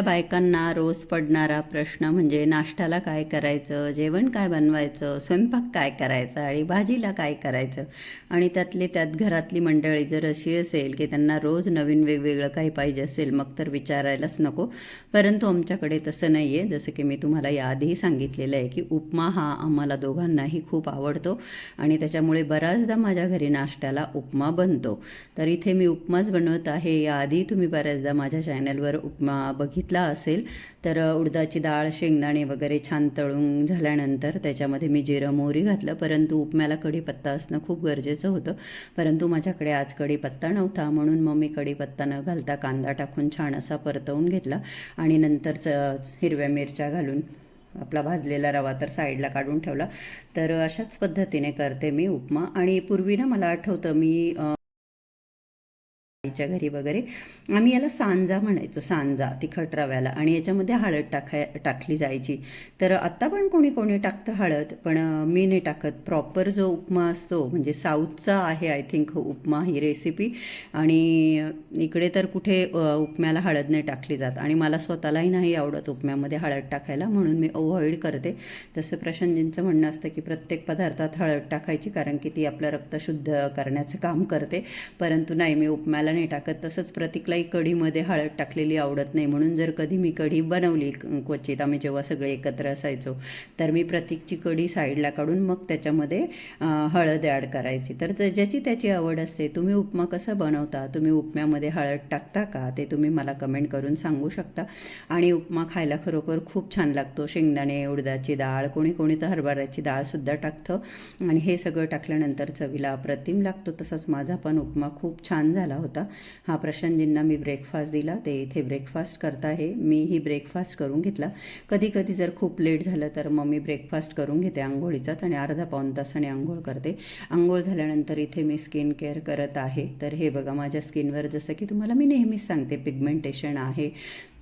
आपल्या बायकांना रोज पडणारा प्रश्न म्हणजे नाश्त्याला काय करायचं जेवण काय बनवायचं स्वयंपाक काय करायचा आणि भाजीला काय करायचं? आणि त्यातले त्यात घरातली मंडळी जर अशी असेल की त्यांना रोज नवीन वेगवेगळं काही पाहिजे असेल मग तर विचारायलाच नको. परंतु आमच्याकडे तसं नाही आहे जसं की मी तुम्हाला याआधीही सांगितलेलं आहे की उपमा हा आम्हाला दोघांनाही खूप आवडतो आणि त्याच्यामुळे बऱ्याचदा माझ्या घरी नाश्त्याला उपमा बनतो. तर इथे मी उपमाच बनवत आहे. याआधी तुम्ही बऱ्याचदा माझ्या चॅनलवर उपमा बघितला असेल तर उडदाची डाळ शेंगदाणे वगैरे छान तळून झाल्यानंतर त्याच्यामध्ये मी जिरं मोहरी घातलं. परंतु उपम्याला कढीपत्ता असणं खूप गरजेचं होतं. परंतु माझ्याकडे आज कढीपत्ता नव्हता. म्हणून मग मी कढीपत्ता न घालता कांदा टाकून छान असा परतवून घेतला. आणि नंतर च हिरव्या मिरच्या घालून आपला भाजलेला रवा तर साईडला काढून ठेवला. तर अशाच पद्धतीने करते मी उपमा. आणि पूर्वी ना मला आठवतं मी आईच्या घरी वगैरे. आम्ही याला सांजा म्हणायचो सांजा तिखट रव्याला. आणि याच्यामध्ये हळद टाकाय टाकली जायची. तर आत्ता पण कोणी कोणी टाकतं हळद पण मी नाही टाकत. प्रॉपर जो उपमा असतो म्हणजे साऊथचा आहे आय थिंक उपमा ही रेसिपी आणि इकडे तर कुठे उपम्याला हळद नाही टाकली जात. आणि मला स्वतःलाही नाही आवडत उपम्यामध्ये हळद टाकायला म्हणून मी अवॉइड करते. तसं प्रशांतजींचं म्हणणं असतं की प्रत्येक पदार्थात हळद टाकायची कारण की ती आपलं रक्त शुद्ध करण्याचं काम करते. परंतु नाही मी उपम्याला नाही टाकत. तसंच प्रतीकलाही कढीमध्ये हळद टाकलेली आवडत नाही. म्हणून जर कधी मी कढी बनवली क्वचित आम्ही जेव्हा सगळे एकत्र असायचो तर मी प्रतीकची कढी साईडला काढून मग त्याच्यामध्ये हळद ॲड करायची. तर ज- ज्याची त्याची आवड असते तुम्ही उपमा कसा बनवता? तुम्ही उपम्यामध्ये हळद टाकता का? ते तुम्ही मला कमेंट करून सांगू शकता. आणि उपमा खायला खरोखर खूप छान लागतो. शेंगदाणे उडदाची डाळ कोणी कोणी तर हरभऱ्याची डाळसुद्धा टाकतं. आणि हे सगळं टाकल्यानंतर चवीला अप्रतिम लागतो. तसंच माझा पण उपमा खूप छान झाला होता. हा प्रशांतजींना मी ब्रेकफास्ट दिला. ते इथे ब्रेकफास्ट करत आहे. मीही ब्रेकफास्ट करून घेतला. कधी कधी जर खूप लेट झालं तर मग मी ब्रेकफास्ट करून घेते आंघोळीचाच आणि अर्धा पाऊण तासाने आंघोळ करते. आंघोळ झाल्यानंतर इथे मी स्किन केअर करत आहे. तर हे बघा माझ्या स्किनवर जसं की तुम्हाला मी नेहमीच सांगते पिगमेंटेशन आहे.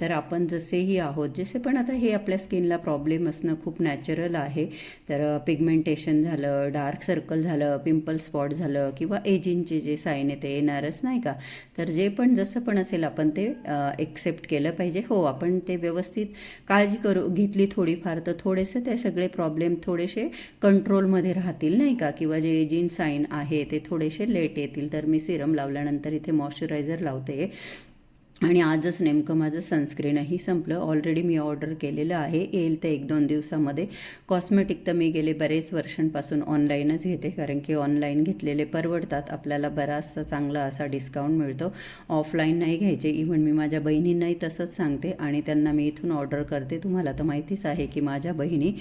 तर आपण जसेही आहोत जसे पण आता हे आपल्या स्किनला प्रॉब्लेम असणं खूप नॅचरल आहे. तर पिगमेंटेशन झालं डार्क सर्कल झालं पिंपल स्पॉट झालं किंवा एजिंगचे जे साईन आहे ते येणारच नाही का? तर जे पण जसं पण असेल आपण ते एक्सेप्ट केलं पाहिजे. हो आपण ते व्यवस्थित काळजी करू घेतली थोडीफार तर थोडेसे ते सगळे प्रॉब्लेम थोडेसे कंट्रोलमध्ये राहतील नाही का? किंवा जे एजिंग साईन आहे ते थोडेसे लेट येतील. तर मी सिरम लावल्यानंतर इथे मॉइश्चरायझर लावते. आणि आजच नेमकं माझं सनस्क्रीनही संपलं. ऑलरेडी मी ऑर्डर केलेलं आहे. येईल ते एक दोन दिवसामध्ये. कॉस्मेटिक तर मी गेले बरेच वर्षांपासून ऑनलाईनच घेते. कारण की ऑनलाईन घेतलेले परवडतात. आपल्याला बराचसा चांगला असा डिस्काउंट मिळतो. ऑफलाईन नाही घ्यायचे. इव्हन मी माझ्या बहिणींनाही तसंच सांगते. आणि त्यांना मी इथून ऑर्डर करते. तुम्हाला तर माहितीच आहे की माझ्या बहिणी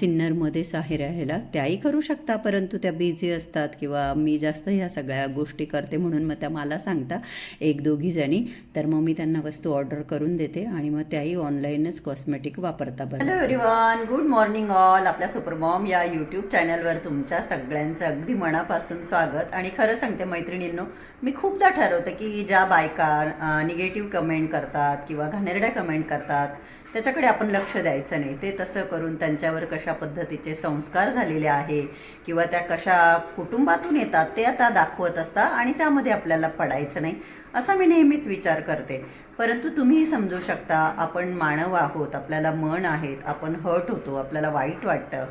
सिन्नरमध्येच आहे राहायला त्याही करू शकता. परंतु त्या बिझी असतात. किंवा मी जास्त ह्या सगळ्या गोष्टी करते म्हणून मग त्या मला सांगता. एक दोघी जणी. तर मग मी त्यांना वस्तू ऑर्डर करून देते आणि मग त्याही ऑनलाईनच कॉस्मेटिक वापरता बरं. Hello everyone good morning all आपल्या सुपरमॉम या यूट्यूब चॅनलवर तुमच्या सगळ्यांचं अगदी मनापासून स्वागत. आणि खरं सांगते मैत्रिणींनो मी खूपदा ठरवते की ज्या बायका निगेटिव्ह कमेंट करतात किंवा घाणेरड्या कमेंट करतात त्याच्याकडे आपण लक्ष द्यायचं नाही. ते तसं करून त्यांच्यावर कशा पद्धतीचे संस्कार झालेले आहे किंवा त्या कशा कुटुंबातून येतात ते आता दाखवत असतात आणि त्यामध्ये आपल्याला पडायचं नाही. असा मी नेहमीच विचार करते. परंतु तुम्ही समजू शकता आपण मानव आहोत आपल्याला मन आहेत आपण हर्ट होतो आपल्याला वाईट वाटतं.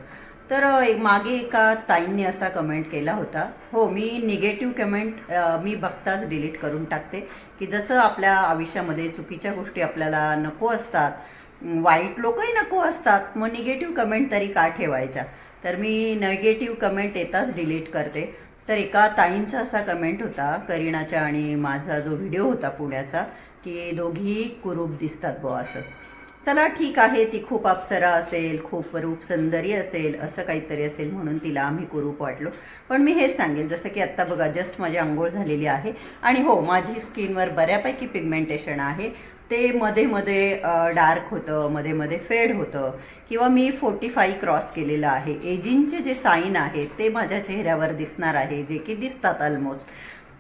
तर मागे एका ताईंनी असा कमेंट केला होता. हो मी निगेटिव्ह कमेंट मी बघताच डिलीट करून टाकते की जसं आपल्या आयुष्यामध्ये चुकीच्या गोष्टी आपल्याला नको असतात वाईट लोकही नको असतात मग निगेटिव्ह कमेंट तरी का ठेवायच्या? तर मी निगेटिव्ह कमेंट येताच डिलीट करते. तर एका ताईंचा असा कमेंट होता करीनाच्या आणि माझा जो व्हिडिओ होता पुण्याचा की दोघी कुरूप दिसतात बुवा असं. चला ठीक आहे ती खूप अप्सरा असेल खूप रूप सुंदरी असेल असं काहीतरी असेल म्हणून तिला आम्ही कुरूप वाटलो. पण मी हेच सांगेल जसं की आत्ता बघा जस्ट माझी आंघोळ झालेली आहे. आणि हो माझी स्किनवर बऱ्यापैकी पिगमेंटेशन आहे. ते मध्ये मध्ये डार्क होतं मध्ये मध्ये फेड होतं. किंवा मी फोर्टी फाय क्रॉस केलेलं आहे. एजिंगचे जे साईन आहेत ते माझ्या चेहऱ्यावर दिसणार आहे जे की दिसतात ऑलमोस्ट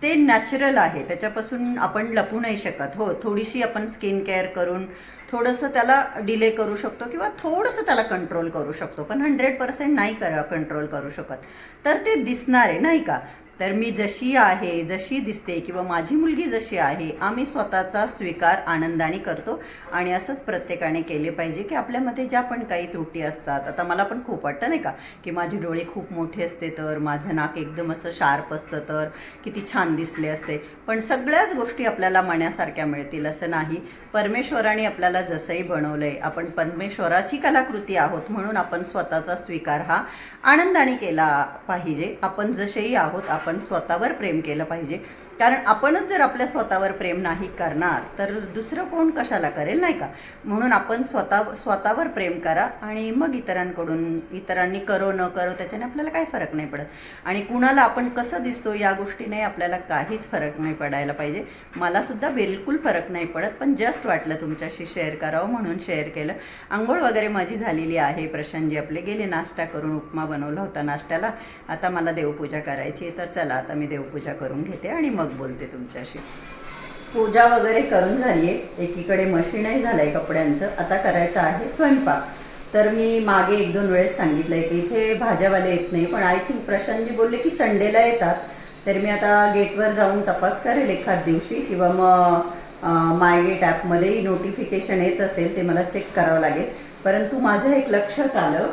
ते नॅचरल आहे. त्याच्यापासून आपण लपू नाही शकत. हो थोडीशी आपण स्किन केअर करून थोडंसं त्याला डिले करू शकतो किंवा थोडंसं त्याला कंट्रोल करू शकतो. पण हंड्रेड पर्सेंट नाही करा कंट्रोल करू शकत. तर ते दिसणार आहे नाही का? तर मी जशी आहे जशी दिसते किंवा माझी मुलगी जशी आहे आम्ही स्वतःचा स्वीकार आनंदाने करतो आणि असंच प्रत्येकाने केले पाहिजे की आपल्यामध्ये ज्या पण काही त्रुटी असतात आता मला पण खूप वाटतं नाही का की माझी डोळे खूप मोठे असते तर माझं नाक एकदम असं शार्प असतं तर किती छान दिसले असते. पण सगळ्याच गोष्टी आपल्याला मण्यासारख्या मिळतील असं नाही. परमेश्वराने आपल्याला जसंही बनवलं आहे आपण परमेश्वराची कलाकृती आहोत म्हणून आपण स्वतःचा स्वीकार हा आनंदाने केला पाहिजे. आपण जसेही आहोत आपण स्वतःवर प्रेम केलं पाहिजे. कारण आपणच जर आपल्या स्वतःवर प्रेम नाही करणार तर दुसरं कोण कशाला करेल नाही का? म्हणून आपण स्वतः स्वतःवर प्रेम करा आणि मग इतरांकडून इतरांनी करो न करो त्याच्याने आपल्याला काही फरक नाही पडत. आणि कुणाला आपण कसं दिसतो या गोष्टीने आपल्याला काहीच फरक नाही पडायला पाहिजे. मलासुद्धा बिलकुल फरक नाही पडत पण जस्ट वाटलं तुमच्याशी शेअर करावं म्हणून शेअर केलं. आंघोळ वगैरे माझी झालेली आहे. प्रशांतजी आपले गेले नाश्ता करून उपमा बनवला होता नाश्त्याला. आता मला देवपूजा करायची आहे तर चला आता मी देवपूजा करून घेते आणि मग बोलते तुमच्याशी. पूजा वगैरे करून झाली आहे. एकीकडे मशीनही झालं आहे कपड्यांचं. आता करायचं आहे स्वयंपाक. तर मी मागे एक दोन वेळेस सांगितलंय की इथे भाज्यावाले येत नाही पण आय थिंक प्रशांतजी बोलले की संडेला येतात. तर मी आता गेटवर जाऊन तपास करेल एखाद दिवशी किंवा मग माय गेट ॲपमध्येही नोटिफिकेशन येत असेल ते मला चेक करावं लागेल. परंतु माझ्या एक लक्षात आलं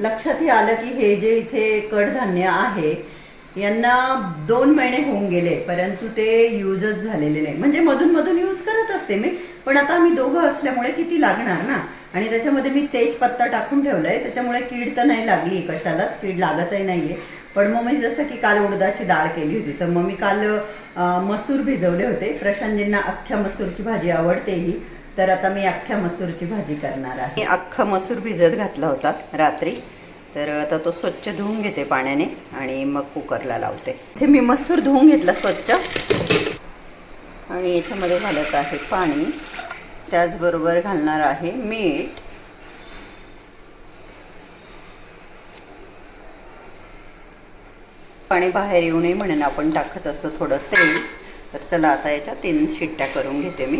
लक्षातही आलं की हे जे इथे कडधान्य आहे यांना दोन महिने होऊन गेले परंतु ते यूजच झालेले नाही. म्हणजे मधून मधून यूज करत असते मी पण आता आम्ही दोघं असल्यामुळे किती लागणार ना? आणि त्याच्यामध्ये मी तेजपत्ता टाकून ठेवलाय त्याच्यामुळे कीड तर नाही लागली कशालाच कीड लागतही नाहीये. पण मग मी जसं की काल उडदाची डाळ केली होती तर मग मी काल मसूर भिजवले होते. प्रशांतजींना अख्ख्या मसूरची भाजी आवडते ही तर आता मी अख्ख्या मसूरची भाजी करणार आहे. मी अख्खा मसूर भिजत घातला होता रात्री. तर आता तो स्वच्छ धुवून घेते पाण्याने आणि मग कुकरला लावते. इथे मी मसूर धुवून घेतला स्वच्छ. आणि याच्यामध्ये घालत आहे पाणी. त्याचबरोबर घालणार आहे मीठ. पाणी बाहेर येऊ नये म्हणून आपण टाकत असतो थोडं तेल. तर चला आता याच्या तीन शिट्ट्या करून घेते मी.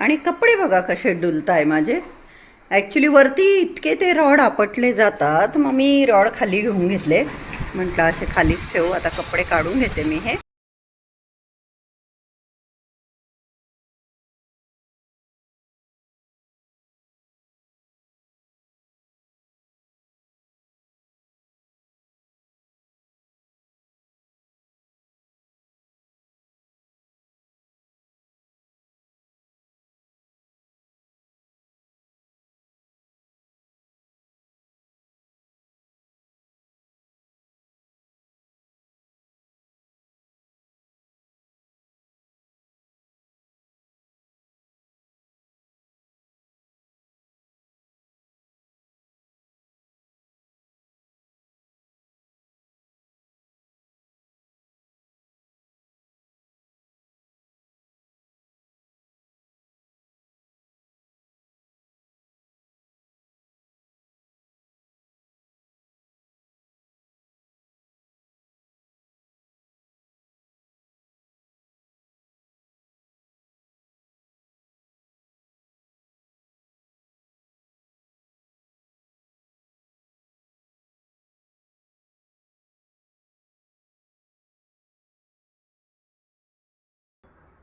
आणि कपडे बघा कसे डुलताय माझे. ॲक्च्युली वरती इतके ते रॉड आपटले जातात मग मी रॉड खाली घेऊन घेतले. म्हटलं असे खालीच ठेवू आता कपडे काढून घेते मी हे.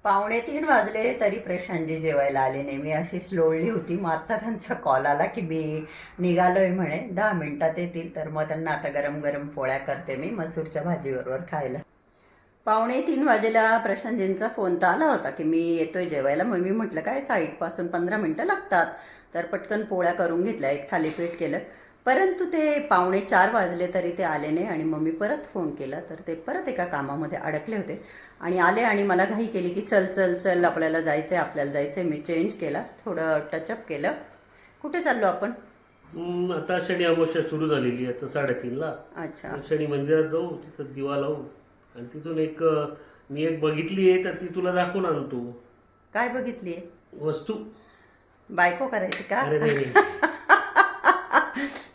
पावणे तीन वाजले तरी प्रशांतजी जेवायला आले नाही. मी अशी स्लोळली होती. मग आता त्यांचा कॉल आला की मी निघालोय म्हणे. दहा मिनटात येतील. तर मग त्यांना आता गरम गरम पोळ्या करते मी. मसूरच्या भाजीबरोबर खायला. पावणे तीन वाजेला प्रशांतजींचा फोन तर आला होता की मी येतोय जेवायला. मग मी म्हटलं काय साईडपासून पंधरा मिनटं लागतात? तर पटकन पोळ्या करून घेतल्या. एक थालीपीठ केलं. परंतु ते पावणे चार वाजले तरी ते आले नाही आणि मग मी परत फोन केला तर ते परत एका कामामध्ये अडकले होते. आणि आले आणि मला घाई केली की चल चल चल आपल्याला जायचं आहे आपल्याला जायचं आहे मी चेंज केला थोडं टचअप केलं. कुठे चाललो आपण? आता शनी अमावस्या सुरू झालेली आहे आता साडेतीनला. अच्छा. शनी मंदिरात जाऊ तिथं दिवा लावू. आणि तिथून एक मी एक बघितली आहे तर ती तुला दाखवून आणतो. काय बघितली वस्तू. बायको करायची का? अरे नाही.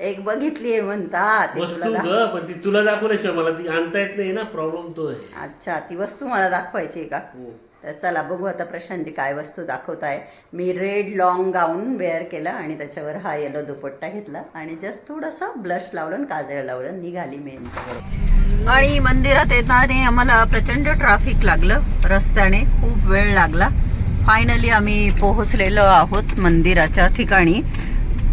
एक बघितली आहे म्हणता ती तुला वस्तू दा- ग पण ती तुला दाखवल्याशिवाय मला ती आणता येत नाही ना प्रॉब्लेम तो आहे. अच्छा ती वस्तू मला दाखवायची आहे का? हो. तर चला बघू आता प्रशांतजी काय वस्तू दाखवत आहे मी रेड लॉंग गाऊन वेअर केला आणि त्याच्यावर हा येलो दुपट्टा घेतला आणि जस्ट थोडंसं ब्लश लावलं आणि काजळ लावलं निघाली मी यांच्याकडे आणि मंदिरात येताना आम्हाला प्रचंड ट्रॅफिक लागलं. रस्त्याने खूप वेळ लागला. फायनली आम्ही पोहोचलेलो आहोत मंदिराच्या ठिकाणी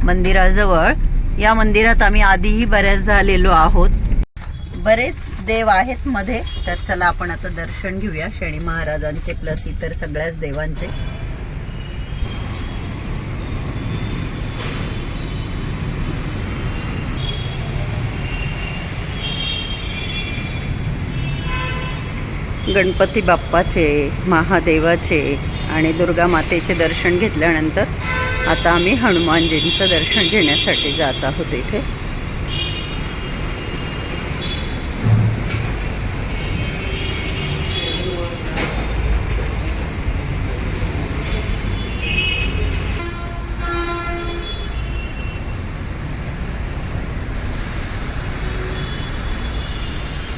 मंदिराजवळ. या मंदिरात आम्ही आधीही बऱ्याचदा आलेलो आहोत. बरेच देव आहेत मध्ये तर चला आपण आता दर्शन घेऊया. शनी महाराजांचे प्लस इतर सगळ्याच देवांचे. गणपती बाप्पाचे महादेवाचे आणि दुर्गा मातेचे दर्शन घेतल्यानंतर आता आम्ही हनुमानजींचं दर्शन घेण्यासाठी जात आहोत इथे.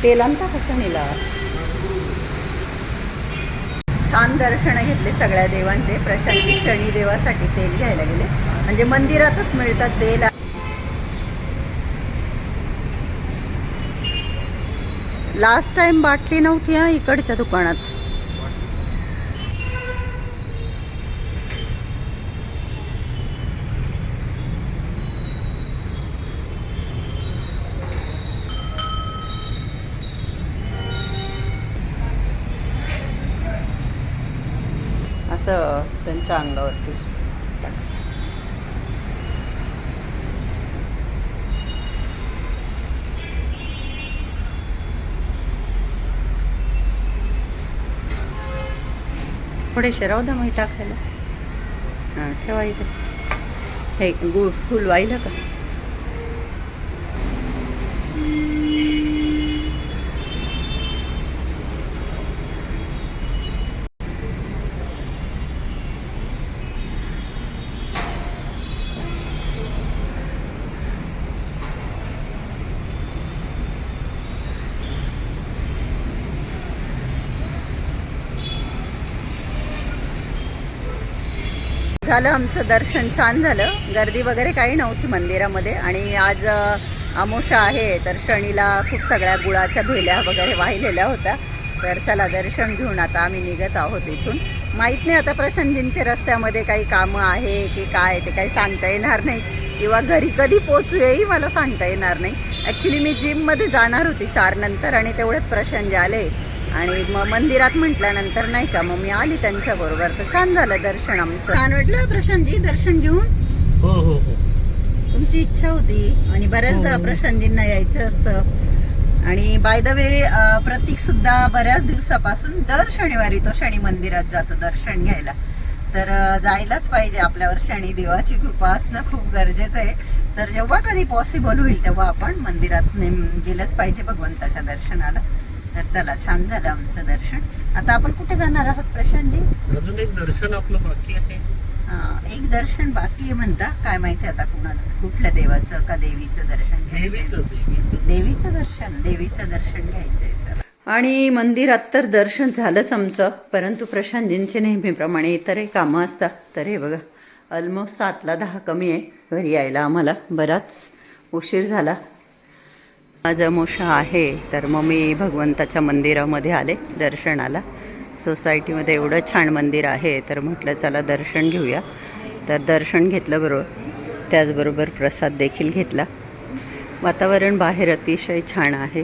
तेलांता कसं नेला छान दर्शन घेतले सगळ्या देवांचे. प्रशांती शनी देवासाठी तेल घ्यायला गेले. म्हणजे मंदिरातच मिळतात तेल. लास्ट टाइम बाटली नव्हती हा इकडच्या दुकानात. असं त्यांच्या अंगावरती. थोडेसे राहू द्या मग टाकायला. हां ठेवा इथे. हे गुळ फुल वाहिलं का? झालं आमचं दर्शन छान झालं. गर्दी वगैरे काही नव्हती मंदिरामध्ये आणि आज आमोशा आहे तर शनीला खूप सगळ्या गुळाच्या भेल्या वगैरे वाहिलेल्या होत्या. तर चला दर्शन घेऊन आता आम्ही निघत आहोत इथून. माहीत नाही आता प्रशांतजींचे रस्त्यामध्ये काही कामं आहे की काय ते काही सांगता येणार नाही. किंवा घरी कधी पोचू हेही मला सांगता येणार नाही. ॲक्च्युली मी जिममध्ये जाणार होती चार नंतर आणि तेवढेच प्रशांतजी आले. आणि मग मंदिरात म्हटल्यानंतर नाही का मग मी आली त्यांच्याबरोबर तर छान झालं दर्शन आमचं. छान वाटलं प्रशांतजी दर्शन घेऊन? हो हो हो. तुमची इच्छा होती आणि बऱ्याचदा हो. प्रशांतजींना यायचं असतं. आणि बाय द वे प्रतीक सुद्धा बऱ्याच दिवसापासून दर शनिवारी तो शनी मंदिरात जातो दर्शन घ्यायला. तर अ, जायलाच पाहिजे आपल्यावर शनी देवाची कृपा असणं खूप गरजेचं आहे. तर जेव्हा कधी पॉसिबल होईल तेव्हा आपण मंदिरात नेम गेलंच पाहिजे भगवंताच्या दर्शनाला. तर चला छान झालं आमचं दर्शन. आता आपण कुठे जाणार आहोत प्रशांतजी? अजून एक दर्शन आपलं बाकी आहे. हा, एक दर्शन बाकी आहे म्हणता. काय माहिती आता कुणा कुठल्या देवाचं का देवीचं दर्शन घ्यायचंय? देवीचं देवीचं. देवीचं दर्शन देवीचं दर्शन घ्यायचंय चला. आणि मंदिरात तर दर्शन झालंच आमचं. परंतु प्रशांतजींचे नेहमीप्रमाणे इतरही कामं असतात. तर हे बघा ऑलमोस्ट सातला दहा कमी आहे. घरी यायला आम्हाला बराच उशीर झाला. आज अमोशा आहे तर मग मी भगवंताच्या मंदिरामध्ये आले दर्शनाला. सोसायटीमध्ये एवढं छान मंदिर आहे तर म्हटलं चला दर्शन घेऊया. तर दर्शन घेतलं बरोबर. त्याचबरोबर प्रसाद देखील घेतला. वातावरण बाहेर अतिशय छान आहे.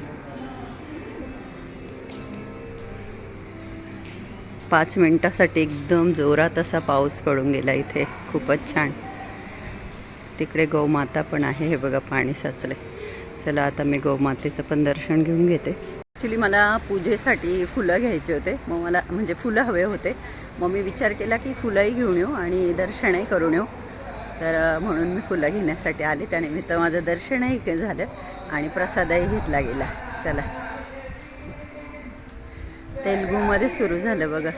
पाच मिनटासाठी एकदम जोरात असा पाऊस पडून गेला इथे. खूपच छान. तिकडे गौमाता पण आहे हे बघा पाणी साचले चला आता मी गोमातेचं पण दर्शन घेऊन घेते. ॲक्च्युली मला पूजेसाठी फुलं घ्यायचे होते. मग मला म्हणजे फुलं हवे होते. मग मी विचार केला की फुलंही घेऊन येऊ आणि दर्शनही करून येऊ. तर म्हणून मी फुलं घेण्यासाठी आले. त्यानिमित्त माझं दर्शनही झालं आणि प्रसादही घेतला गेला. चला. तेलगूमध्ये सुरू झालं बघा.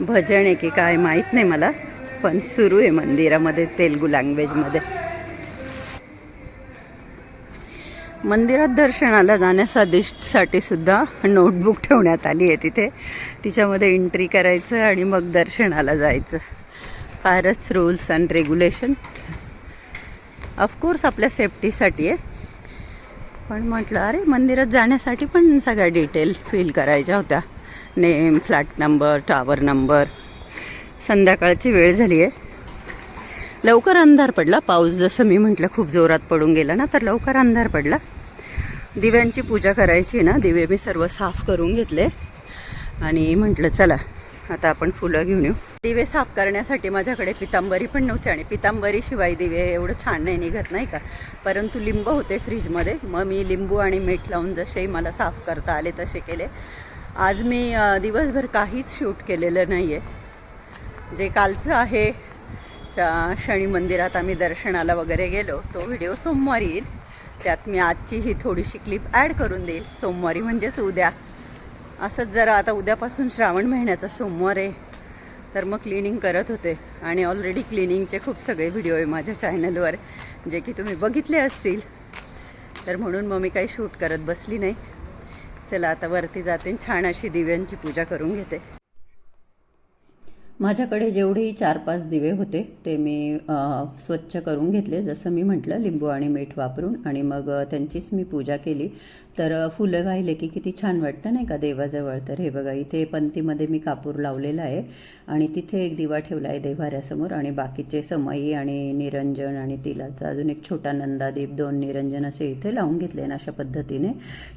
भजन आहे की काय माहीत नाही मला पण सुरू आहे मंदिरामध्ये तेलगू लँग्वेजमध्ये मंदिरात दर्शनाला जाण्यासाठी साठी सुद्धा नोटबुक ठेवण्यात आली आहे तिथे. तिच्यामध्ये एंट्री करायचं आणि मग दर्शनाला जायचं. फारच रूल्स अँड रेग्युलेशन ऑफकोर्स आपल्या सेफ्टीसाठी आहे. पण म्हटलं अरे मंदिरात जाण्यासाठी पण सगळ्या डिटेल फिल करायच्या होत्या. Name flat number tower number संध्याकाळची वेळ झाली आहे. लवकर अंधार पडला. पाऊस जसं मी म्हटलं खूप जोरात पडून गेला ना तर लवकर अंधार पडला. दिव्यांची पूजा करायची ना दिवे मी सर्व साफ करून घेतले. आणि म्हटलं चला आता आपण फुलं घेऊन येऊ. दिवे साफ करण्यासाठी माझ्याकडे पितांबरी पण नव्हती आणि पितांबरीशिवाय दिवे एवढं छान नाही निघत नाही का? परंतु लिंब होते फ्रीजमध्ये. मग मी लिंबू आणि मीठ लावून जसेही मला साफ करता आले तसे केले. आज मी दिवसभर काहीच शूट केलेलं नाही आहे जे कालचं आहे शनी मंदिरात आम्ही दर्शनाला वगैरे गेलो तो व्हिडिओ सोमवारी येईल. त्यात मी आजची ही थोडीशी क्लिप ॲड करून देईल. सोमवारी म्हणजेच उद्या. असंच जरा आता उद्यापासून श्रावण महिन्याचा सोमवार आहे. तर मग क्लिनिंग करत होते. आणि ऑलरेडी क्लिनिंगचे खूप सगळे व्हिडिओ आहे माझ्या चॅनलवर जे की तुम्ही बघितले असतील. तर म्हणून मग मी काही शूट करत बसली नाही. चला आता वरती जाते छान अशी दिव्यांची पूजा करून घेते. माझ्याकडे जेवढेही चार पाच दिवे होते ते मी स्वच्छ करून घेतले. जसं मी म्हटलं लिंबू आणि मीठ वापरून आणि मग त्यांचीच मी पूजा केली. तर फुलं वाहिले की किती छान वाटतं नाही का देवाजवळ? तर हे बघा इथे पंथीमध्ये मी कापूर लावलेला आहे आणि तिथे एक दिवा ठेवला आहे देव्हाऱ्यासमोर आणि बाकीचे समई आणि निरंजन आणि तिलाचा अजून एक छोटा नंदादीप दोन निरंजन असे इथे लावून घेतले आणि अशा पद्धतीने.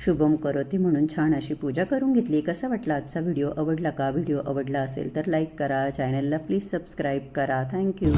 शुभम करोती म्हणून छान अशी पूजा करून घेतली. कसा वाटला आजचा व्हिडिओ? आवडला का? व्हिडिओ आवडला असेल तर लाईक करा चॅनलला प्लीज सबस्क्राईब करा. थँक्यू.